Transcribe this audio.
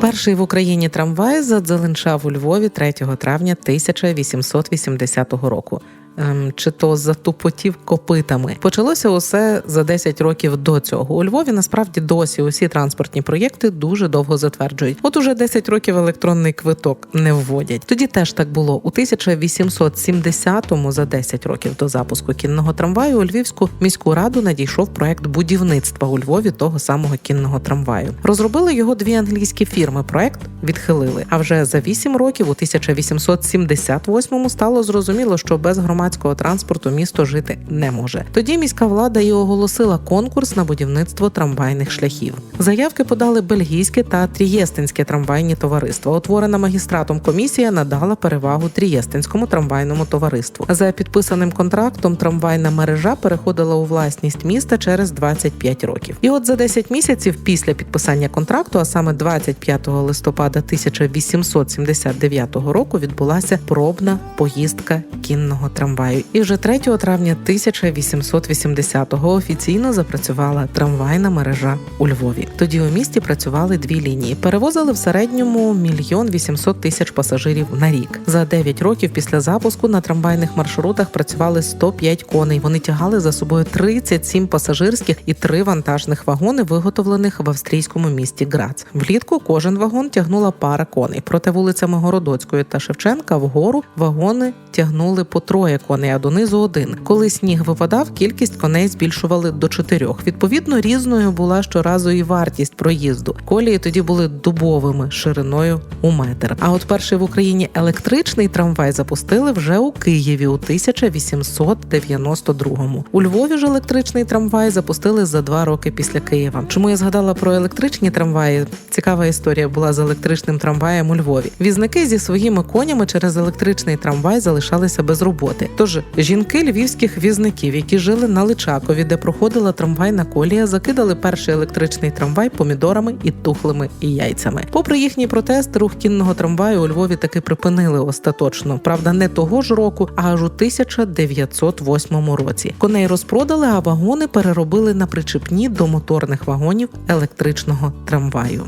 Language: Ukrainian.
Перший в Україні трамвай задзеленчав у Львові 3 травня 1880 року. Ем, чи то затупотів копитами почалося усе за 10 років до цього. У Львові насправді досі усі транспортні проєкти дуже довго затверджують. От уже 10 років електронний квиток не вводять. Тоді теж так було. У 1870-му, за 10 років до запуску кінного трамваю, у Львівську міську раду надійшов проект будівництва у Львові того самого кінного трамваю. Розробили його дві англійські фірми. Проект відхилили. А вже за 8 років, у 1878-му, стало зрозуміло, що без громадського транспорту місто жити не може. Тоді міська влада і оголосила конкурс на будівництво трамвайних шляхів. Заявки подали бельгійське та трієстинське трамвайні товариства. Утворена магістратом комісія надала перевагу трієстинському трамвайному товариству. За підписаним контрактом трамвайна мережа переходила у власність міста через 25 років. І от за 10 місяців після підписання контракту, а саме 25 листопада 1879 року, відбулася пробна поїздка кінного трамваю. І вже 3 травня 1880-го офіційно запрацювала трамвайна мережа у Львові. Тоді у місті працювали дві лінії. Перевозили в середньому мільйон 800 тисяч пасажирів на рік. За 9 років після запуску на трамвайних маршрутах працювали 105 коней. Вони тягали за собою 37 пасажирських і 3 вантажних вагони, виготовлених в австрійському місті Грац. Влітку кожен вагон тягнула пара коней. Проте вулицями Городоцької та Шевченка вгору вагони тягнули по троє коней, а донизу один. Коли сніг випадав, кількість коней збільшували до чотирьох. Відповідно, різною була щоразу і вартість проїзду. Колії тоді були дубовими шириною у метр. А от перший в Україні електричний трамвай запустили вже у Києві у 1892-му. У Львові ж електричний трамвай запустили за два роки після Києва. Чому я згадала про електричні трамваї? Цікава історія була з електричним трамваєм у Львові. Візники зі своїми конями через електричний трамвай залишалися без роботи. Тож жінки львівських візників, які жили на Личакові, де проходила трамвайна колія, закидали перший електричний трамвай помідорами і тухлими і яйцями. Попри їхній протест, рух кінного трамваю у Львові таки припинили остаточно. Правда, не того ж року, а аж у 1908 році. Коней розпродали, а вагони переробили на причепні до моторних вагонів електричного трамваю.